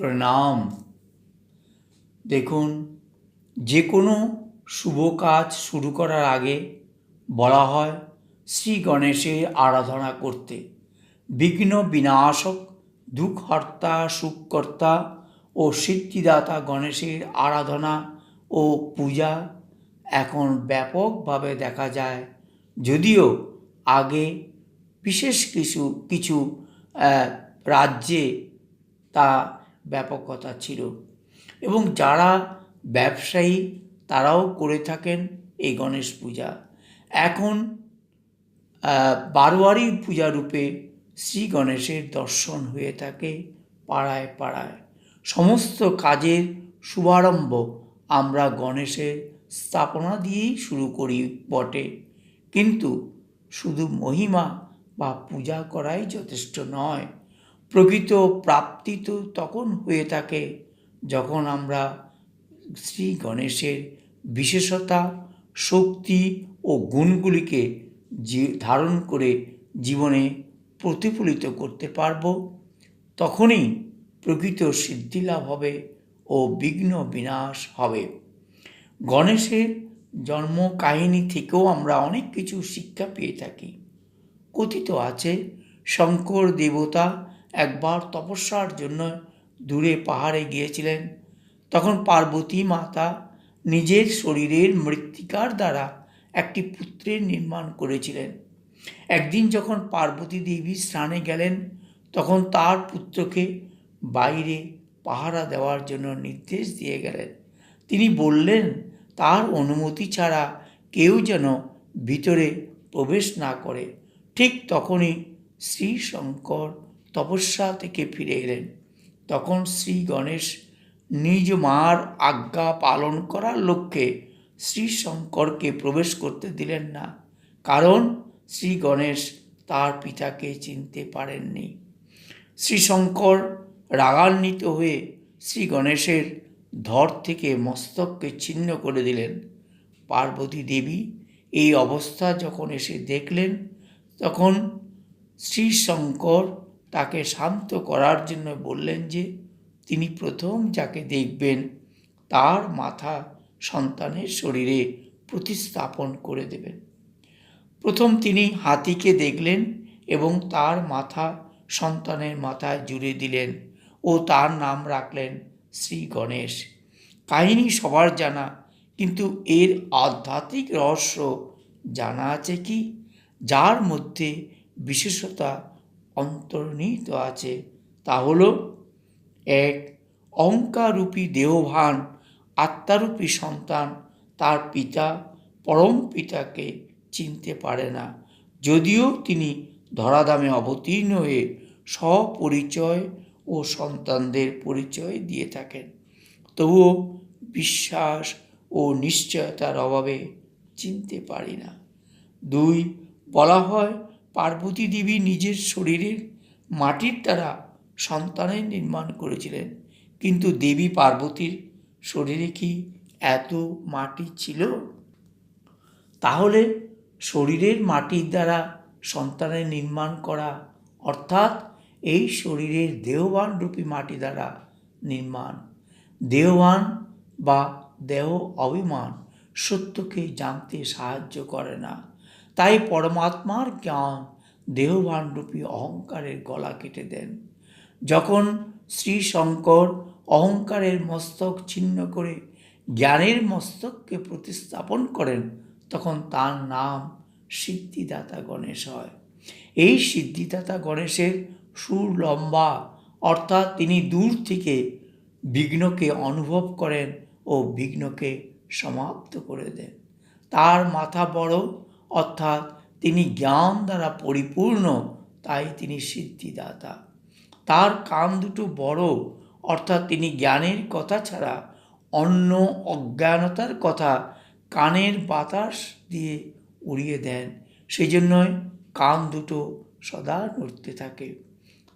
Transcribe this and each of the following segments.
প্রণাম। দেখুন যে কোনো শুভ কাজ শুরু করার আগে বলা হয় শ্রী গণেশের আরাধনা করতে। বিঘ্ন বিনাশক দুঃখহর্তা সুখকর্তা ও সিদ্ধিদাতা গণেশের আরাধনা ও পূজা এখন ব্যাপকভাবে দেখা যায়। যদিও আগে বিশেষ কিছু কিছু রাজ্যে তা ব্যাপকতা ছিল। এবং যারা ব্যবসায়ী, তারাও করে থাকেন এই গণেশ পূজা। এখন বারোয়ারি পূজা রূপে শ্রী গণেশের দর্শন হয়ে থাকে পাড়ায় পাড়ায়। সমস্ত কাজের শুভারম্ভ আমরা গণেশের স্থাপনা দিয়েই শুরু করি বটে। কিন্তু শুধু মহিমা বা পূজা করাই যথেষ্ট নয়। প্রকৃত প্রাপ্তি তো তখন হয়ে থাকে যখন আমরা শ্রী গণেশের বিশেষতা, শক্তি ও গুণগুলিকে ধারণ করে জীবনে প্রতিফলিত করতে পারব, তখনই প্রকৃত সিদ্ধিলাভ হবে ও বিঘ্ন বিনাশ হবে। গণেশের জন্ম কাহিনী থেকেও আমরা অনেক কিছু শিক্ষা পেয়ে থাকি। কথিত আছে, শঙ্কর দেবতা একবার তপস্যার জন্য দূরে পাহাড়ে গিয়েছিলেন। তখন পার্বতী মাতা নিজের শরীরের মৃত্তিকার দ্বারা একটি পুত্রের নির্মাণ করেছিলেন। একদিন যখন পার্বতী দেবী স্নানে গেলেন, তখন তার পুত্রকে বাইরে পাহারা দেওয়ার জন্য নির্দেশ দিয়ে গেলেন। তিনি বললেন, তার অনুমতি ছাড়া কেউ যেন ভিতরে প্রবেশ না করে। ঠিক তখনই শ্রী শঙ্কর তপস্যা থেকে ফিরে এলেন। তখন শ্রী গণেশ নিজ মার আজ্ঞা পালন করার লক্ষ্যে শ্রী শঙ্করকে প্রবেশ করতে দিলেন না, কারণ শ্রী গণেশ তার পিতাকে চিনতে পারেননি। শ্রী শঙ্কর রাগান্বিত হয়ে শ্রী গণেশের ধর থেকে মস্তককে ছিন্ন করে দিলেন। পার্বতী দেবী এই অবস্থা যখন এসে দেখলেন, তখন শ্রী শঙ্কর তাকে শান্ত করার জন্য বললেন যে, তিনি প্রথম যাকে দেখবেন, তার মাথা সন্তানের শরীরে প্রতিস্থাপন করে দেবেন। প্রথম তিনি হাতিকে দেখলেন এবং তার মাথা সন্তানের মাথায় জুড়ে দিলেন ও তার নাম রাখলেন শ্রী গণেশ। কাহিনী সবার জানা, কিন্তু এর আধ্যাত্মিক রহস্য জানা আছে কি? যার মধ্যে বিশেষতা অন্তর্নিহিত আছে, তা হল, এক অহংকারূপী দেহভান, আত্মারূপী সন্তান, তার পিতা, পরম পিতাকে চিনতে পারে না। যদিও তিনি ধরাধামে অবতীর্ণ হয়ে স্বপরিচয় ও সন্তানদের পরিচয় দিয়ে থাকেন। তবুও বিশ্বাস ও নিশ্চয়তার অভাবে চিনতে পারি না। দুই, বলা হয় পার্বতী দেবী নিজের শরীরের মাটির দ্বারা সন্তানের নির্মাণ করেছিলেন। কিন্তু দেবী পার্বতীর শরীরে কি এত মাটি ছিল? তাহলে শরীরের মাটির দ্বারা সন্তানের নির্মাণ করা, অর্থাৎ এই শরীরের দেহবান রূপী মাটি দ্বারা নির্মাণ, দেহবান বা দেহ অভিমান সত্যকে জানতে সাহায্য করে না। তাই পরমাত্মার জ্ঞান দেহবান রূপী অহংকারের গলা কেটে দেন। যখন শ্রী শঙ্কর অহংকারের মস্তক ছিন্ন করে জ্ঞানের মস্তককে প্রতিস্থাপন করেন, তখন তার নাম সিদ্ধিদাতা গণেশ হয়। এই সিদ্ধিদাতা গণেশের সুর লম্বা, অর্থাৎ তিনি দূর থেকে বিঘ্নকে অনুভব করেন ও বিঘ্নকে সমাপ্ত করে দেন। তার মাথা বড় অর্থাৎ তিনি জ্ঞান দ্বারা পরিপূর্ণ, তাই তিনি সিদ্ধিদাতা। তার কান দুটো বড়, অর্থাৎ তিনি জ্ঞানের কথা ছাড়া অন্য অজ্ঞানতার কথা কানের বাতাস দিয়ে উড়িয়ে দেন। সেই জন্যই কান দুটো সদা নড়তে থাকে।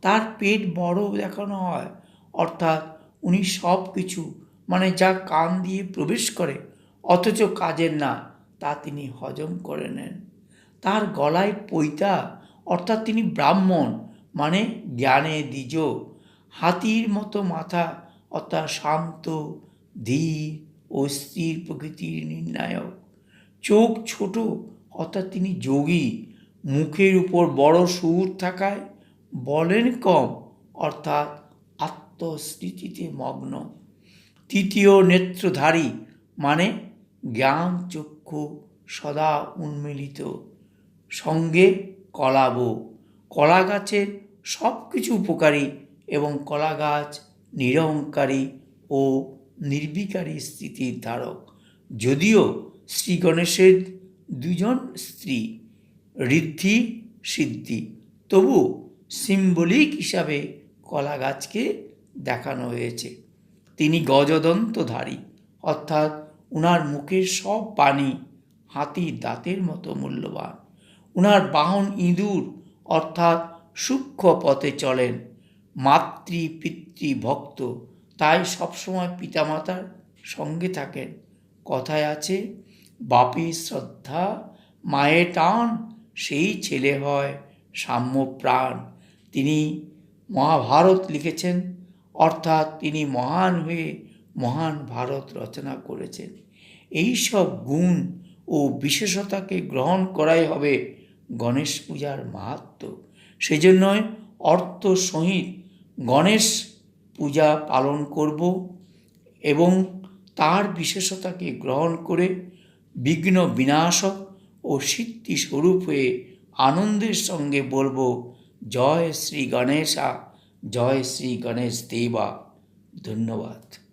তার পেট বড় দেখানো হয়, অর্থাৎ উনি সব কিছু মানে যা কান দিয়ে প্রবেশ করে, অথচ কাজের না। তা তিনি হজম করে নেন। তার গলায় পৈতা, অর্থাৎ তিনি ব্রাহ্মণ মানে জ্ঞানে দ্বিজ। হাতির মতো মাথা, অর্থাৎ শান্ত, ধীর ও স্থির প্রকৃতির নির্ণায়ক। চোখ ছোট, অর্থাৎ তিনি যোগী। মুখের উপর বড় সুর থাকায় বলেন কম, অর্থাৎ আত্মস্মৃতিতে মগ্ন। তৃতীয় নেত্রধারী মানে জ্ঞান চক্ষু সদা উন্মিলিত। সঙ্গে কলাব। কলা গাছের সব কিছু উপকারী এবং কলা গাছ নিরহংকারী ও নির্বিকারী স্থিতির ধারক। যদিও শ্রী গণেশের দুজন স্ত্রী, ঋদ্ধি, সিদ্ধি, তবু সিম্বলিক হিসাবে কলা গাছকে দেখানো হয়েছে। তিনি গজদন্তধারী, অর্থাৎ উনার মুখের সব বাণী হাতির দাঁতের মতো মূল্যবান। উনার বাহন ইঁদুর, অর্থাৎ সূক্ষ্ম পথে চলেন। মাতৃ, পিতৃ, ভক্ত, তাই সবসময় পিতামাতার সঙ্গে থাকেন। কথায় আছে, বাপি শ্রদ্ধা, মায়ে টান, সেই ছেলে হয় সাম্য প্রাণ। তিনি মহাভারত লিখেছেন, অর্থাৎ তিনি মহান হয়ে মহান ভারত রচনা করেছেন। এই সব গুণ ও বিশেষতাকে গ্রহণ করাই হবে গণেশ পূজার মাহাত্ম। সেজন্যই অর্থ সহিত গণেশ পূজা পালন করব এবং তার বিশেষতাকে গ্রহণ করে বিঘ্ন বিনাশক ও সিদ্ধি স্বরূপ হয়ে আনন্দের সঙ্গে বলব, জয় শ্রী গণেশা, জয় শ্রী গণেশ দেবা। ধন্যবাদ।